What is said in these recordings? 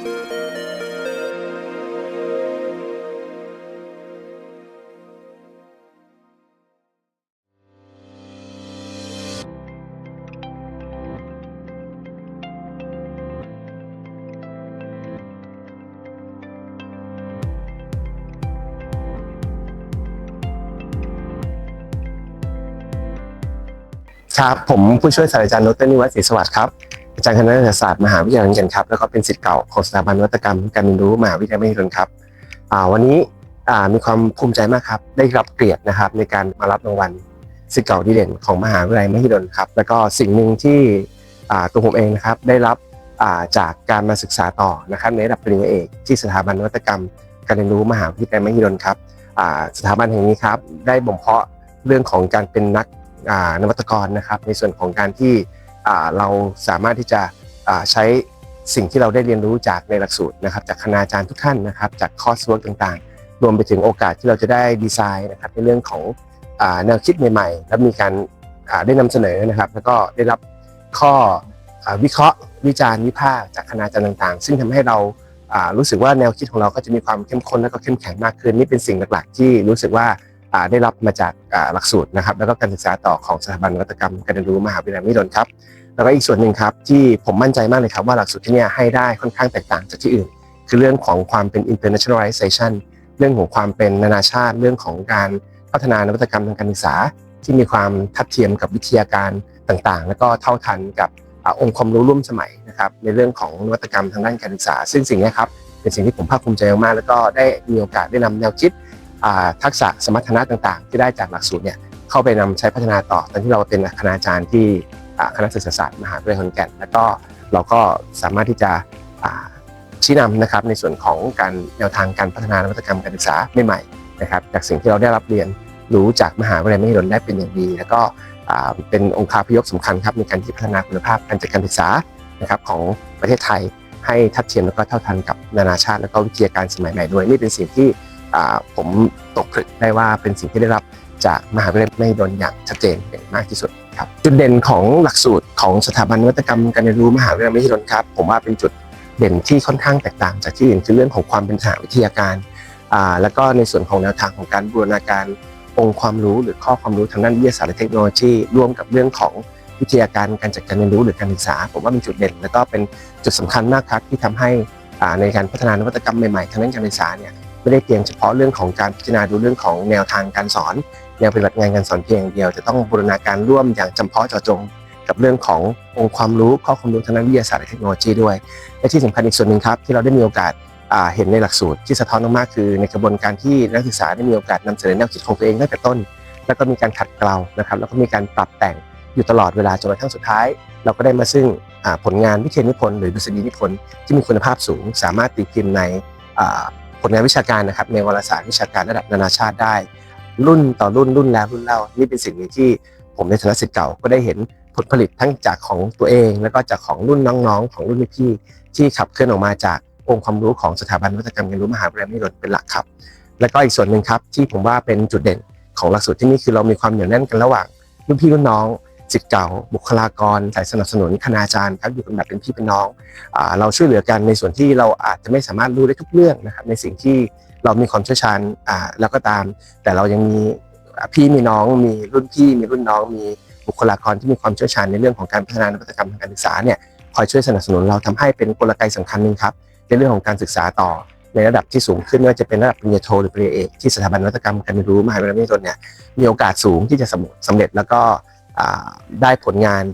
ครับผมผู้ช่วยศาสตราจารย์ดรนิวัฒน์ศรีสวัสดิ์ครับ อาจารย์คณะศาสตร์มหาวิทยาลัยขอนแก่นครับแล้วก็เป็นศิษย์เก่าของสถาบันวัตกรรม การเรียนรู้มหาวิทยาลัยมหิดลครับวันนี้มีความภูมิใจมากครับได้รับเกียรตินะครับในการมารับรางวัลศิษย์เก่าดีเด่นของมหาวิทยาลัยมหิดลครับแล้วก็สิ่งหนึ่งที่ตัวผมเองนะครับได้รับจากการมาศึกษาต่อนะครับในระดับปริญญาเอกที่สถาบันวัตกรรม การเรียนรู้มหาวิทยาลัยมหิดลครับสถาบันแห่งนี้ครับได้บ่มเพาะเรื่องของการเป็นนักนวัตกรนะครับ ในส่วนของการที่ เราสามารถที่จะใช้สิ่งที่เราได้เรียนรู้จากในหลักสูตรนะครับ จากคณาจารย์ทุกท่านนะครับ จากคอร์สเวิร์กต่างๆ รวมไปถึงโอกาสที่เราจะได้ดีไซน์นะครับในเรื่องของแนวคิดใหม่ๆ และมีการได้นำเสนอนะครับ แล้วก็ได้รับข้อวิเคราะห์วิจารณ์วิพากษ์จากคณาจารย์ต่างๆ ซึ่งทำให้เรารู้สึกว่าแนวคิดของเราก็จะมีความเข้มข้นและก็เข้มแข็งมากขึ้นนี่เป็นสิ่งหลักๆ ที่รู้สึกว่า ได้รับมาจากหลักสูตรนะครับ แล้วก็การศึกษาต่อของสถาบันวัตกรรมการเรียนรู้มหาวิทยาลัยมิดลครับ แล้วก็อีกส่วนหนึ่งครับที่ผมมั่นใจมากเลยครับว่าหลักสูตรที่เนี่ยให้ได้ค่อนข้างแตกต่างจากที่อื่น คือเรื่องของความเป็น internationalization เรื่องของความเป็นนานาชาติ เรื่องของการพัฒนานวัตกรรมทางการศึกษา ที่มีความทัดเทียมกับวิทยาการต่างๆ แล้วก็เท่าทันกับองค์ความรู้ร่วมสมัยนะครับในเรื่องของนวัตกรรมทางด้านการศึกษา ซึ่งสิ่งนี้ครับเป็นสิ่งที่ผมภาคภูมิใจมากแล้วก็ได้มีโอกาสได้นำแนวคิด ทักษะสมรรถนะต่างๆ ที่ได้จากหลักสูตรเนี่ยเข้าไปนำใช้พัฒนาต่อตอนที่เราเป็นคณาจารย์ที่คณะศึกษาศาสตร์มหาวิทยาลัยขอนแก่นแล้วก็เราก็สามารถที่จะชี้นำนะครับในส่วนของการแนวทางการพัฒนานวัตกรรมการศึกษาใหม่ๆนะครับจากสิ่งที่เราได้รับเรียนรู้จากมหาวิทยาลัยมหิดลได้เป็นอย่างดี แล้วก็เป็นองค์คาพยพสำคัญครับในการที่พัฒนาคุณภาพการจัดการศึกษานะครับของประเทศไทยให้ทัดเทียมแล้วก็เท่าทันกับนานาชาติ แล้วก็วิทยาการสมัยใหม่ด้วยนี่เป็นสิ่งที่ ผมตกผลึกได้ว่าเป็นสิ่งที่ได้รับจากมหาวิทยาลัยมหิดลอย่างชัดเจนอย่างมากที่สุดครับจุดเด่นของหลักสูตรของสถาบันนวัตกรรมการเรียนรู้มหาวิทยาลัยมหิดลครับ ผมว่าเป็นจุดเด่นที่ค่อนข้างแตกต่างจากที่อื่นคือเรื่องของความเป็นสหวิทยาการแล้วก็ในส่วนของแนวทางของการบูรณาการองค์ความรู้หรือข้อความรู้ทางด้านวิทยาศาสตร์และเทคโนโลยีร่วมกับเรื่องของวิทยาการการจัดการเรียนรู้หรือการศึกษา ผมว่าเป็นจุดเด่น แล้วก็เป็นจุดสำคัญมากครับที่ทำให้ในการพัฒนานวัตกรรมใหม่ๆทางด้านการศึกษาเนี่ย ไม่ได้เพียงเฉพาะเรื่องของการพิจารณาดูเรื่องของแนวทางการสอนแนวปฏิบัติงานการสอนเพียงอย่างเดียว จะต้องบูรณาการร่วมอย่างจำเพาะเจาะจง กับเรื่องขององค์ความรู้ข้อความรู้ทางด้านวิทยาศาสตร์และเทคโนโลยีด้วย และที่สำคัญอีกส่วนหนึ่งครับที่เราได้มีโอกาสาเห็นในหลักสูตรที่สะท้อนมากๆคือ ในกระบวนการที่นักศึกษาได้มีโอกาสนำเสนอแนวคิดของตัวเองตั้งแต่ต้น แล้วก็มีการขัดเกลานะครับ แล้วก็มีการปรับแต่งอยู่ตลอดเวลาจนกระทั่งสุดท้าย เราก็ได้มาซึ่งผลงานวิเชียรนิพนธ์หรือดุษฎีนิพนธ์ที่มีคุณภาพสูง สามารถตีพิมพ์ใน ผลงานวิชาการนะครับในวารสารวิชาการระดับนานาชาติได้ รุ่นต่อรุ่นรุ่นแล้วรุ่นเล่านี่เป็นสิ่งหนึ่งที่ผมในฐานะศิษย์เก่าก็ได้เห็นผลผลิตทั้งจากของตัวเอง แล้วก็จากของรุ่นน้องๆ ของรุ่นพี่ที่ขับเคลื่อนออกมาจากองค์ความรู้ของสถาบันวัตกรรมเรียนรู้มหาวิทยาลัยมหิดลเป็นหลักครับ แล้วก็อีกส่วนหนึ่งครับที่ผมว่าเป็นจุดเด่นของหลักสูตรที่นี่คือเรามีความเหนียวแน่นกันระหว่างรุ่นพี่รุ่นน้อง ศิษย์เก่า บุคลากรสายสนับสนุนคณาจารย์ครับอยู่กันแบบเป็นพี่เป็นน้องอเราช่วยเหลือกันในส่วนที่เราอาจจะไม่สามารถรู้ได้ทุกเรื่องนะครับในสิ่งที่เรามีความเชี่ยวชาญแล้วก็ตาม แต่เรายังมีพี่มีน้อง มีรุ่นพี่มีรุ่นน้อง มีบุคลากรที่มีความเชี่ยวชาญในเรื่องของการพัฒนานวัตกรรมทางการศึกษาเนี่ยคอยช่วยสนับสนุนเราทำให้เป็นกลไกสำคัญหนึ่งครับในเรื่องของการศึกษาต่อในระดับที่สูงขึ้นไม่ว่าจะเป็นระดับปริญญาโทหรือปริญญาเอกที่สถาบันวัตกรรมการเรียนรู้มหาวิทยาลัยมหิดลเนี่ยมีโอกาสสูงที่จะสำเร็จแล้วก็ ได้ผลงาน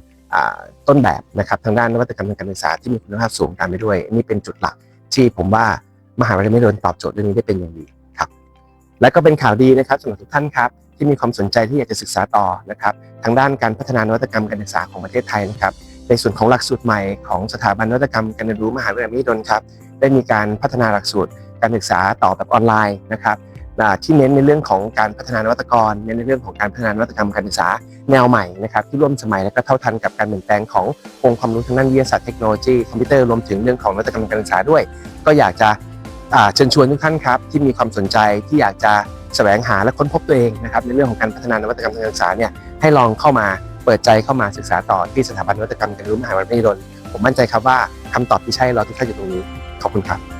ต้นแบบนะครับทางด้านนวัตกรรมทางการศึกษาที่มีคุณภาพสูงตามไปด้วย นี่เป็นจุดหลักที่ผมว่ามหาวิทยาลัยไม่โดนตอบโจทย์เรื่องนี้ได้เป็นอย่างดีครับ และก็เป็นข่าวดีนะครับสำหรับทุกท่านครับที่มีความสนใจที่อยากจะศึกษาต่อนะครับทางด้านการพัฒนานวัตกรรมการศึกษาของประเทศไทยนะครับในส่วนของหลักสูตรใหม่ของสถาบันนวัตกรรมการเรียนรู้มหาวิทยาลัยมหิดลครับได้มีการพัฒนาหลักสูตรการศึกษาต่อแบบออนไลน์นะครับ ที่เน้นในเรื่องของการพัฒนานวัตกรเน้นในเรื่องของการพัฒนานวัตกรรมการศึกษาแนวใหม่นะครับที่ร่วมสมัยและก็เท่าทันกับการเปลี่ยนแปลงขององค์ความรู้ทางด้านวิทยาศาสตร์เทคโนโลยีคอมพิวเตอร์รวมถึงเรื่องของนวัตกรรมการศึกษาด้วย ก็อยากจะเชิญชวนทุกท่านครับที่มีความสนใจที่อยากจะแสวงหาและค้นพบตัวเองนะครับในเรื่องของการพัฒนานวัตกรรมการศึกษาเนี่ยให้ลองเข้ามาเปิดใจเข้ามาศึกษาต่อที่สถาบันนวัตกรรมการรู้มหาวิทยาลัยมหิดลผผมมั่นใจครับว่าคำตอบที่ใช่เรอทุกท่านอยู่ตรงนี้ขอบคุณครับ